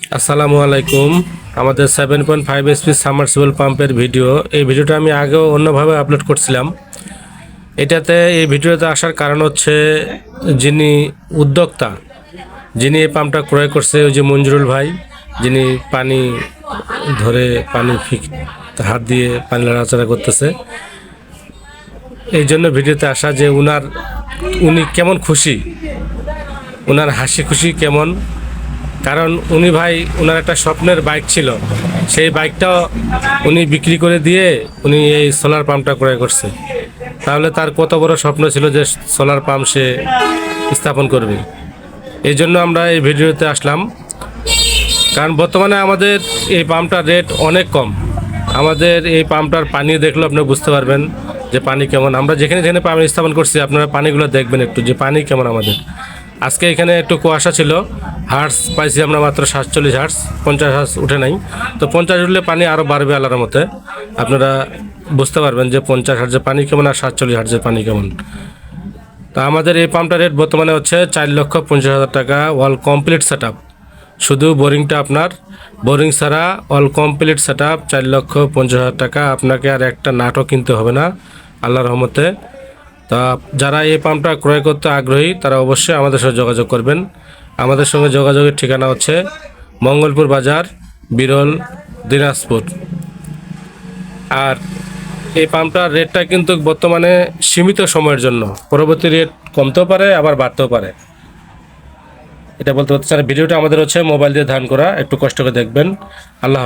আসসালামু আলাইকুম। আমাদের seven point five SP submersible পাম্পের ভিডিও এই ভিডিওটা আমি আগেও অন্যভাবে আপলোড করছিলাম। এটাতে, এই ভিডিওতে আসার কারণ হচ্ছে যিনি উদ্যোক্তা, যিনি এই পাম্পটা ক্রয় করছে, ওই যে মঞ্জুরুল ভাই, যিনি পানি ধরে পানি ফিক, হাত দিয়ে পানি লড়াচড়া করতেছে। এই জন্য ভিডিওতে আসা যে উনার, উনি কেমন খুশি ওনার হাসি খুশি কেমন কারণ উনি ভাই ওনার একটা স্বপ্নের বাইক ছিল। সেই বাইকটা উনি বিক্রি করে দিয়ে উনি এই সোলার পাম্পটা ক্রয় করছে। তাহলে তার কত বড় স্বপ্ন ছিল যে সোলার পাম্প সে স্থাপন করবে। এই জন্য আমরা এই ভিডিওতে আসলাম। কারণ বর্তমানে আমাদের এই পাম্পটার রেট অনেক কম। আমাদের এই পাম্পটার পানি দেখলেও আপনি বুঝতে পারবেন যে পানি কেমন। আমরা যেখানে যেখানে পানি স্থাপন করছি, আপনারা পানিগুলো দেখবেন একটু যে পানি কেমন আমাদের। আজকে এখানে একটু কুয়াশা ছিল হার্স পাইছি আমরা মাত্র সাতচল্লিশ হার্স পঞ্চাশ হার্স উঠে নাই। তো পঞ্চাশ উঠলে পানি আরও বাড়বে আল্লাহর মতে আপনারা বুঝতে পারবেন যে পঞ্চাশ হার্সের পানি কেমন আর সাতচল্লিশ হার্সের পানি কেমন। তা আমাদের এই পাম্পটার রেট বর্তমানে হচ্ছে চার লক্ষ পঞ্চাশ হাজার টাকা অল কমপ্লিট সেট শুধু বোরিংটা আপনার, বোরিং ছাড়া অল কমপ্লিট সেট আপ চার লক্ষ পঞ্চাশ হাজার টাকা আপনাকে আর একটা নাটক কিনতে হবে না আল্লাহ রহমতে। তা যারা এই পাম্পটা ক্রয় করতে আগ্রহী, তারা অবশ্যই আমাদের সাথে যোগাযোগ করবেন। আমাদের সঙ্গে যোগাযোগের ঠিকানা হচ্ছে মঙ্গলপুর বাজার, বিরল দিনাজপুর। আর এই পাম্পটার রেটটা কিন্তু বর্তমানে সীমিত সময়ের জন্য। পরবর্তী রেট কমতেও পারে, আবার বাড়তেও পারে। এটা বলতে পারছি ভিডিওটা আমাদের হচ্ছে মোবাইল দিয়ে ধারণ করা, একটু কষ্ট করে দেখবেন। আল্লাহ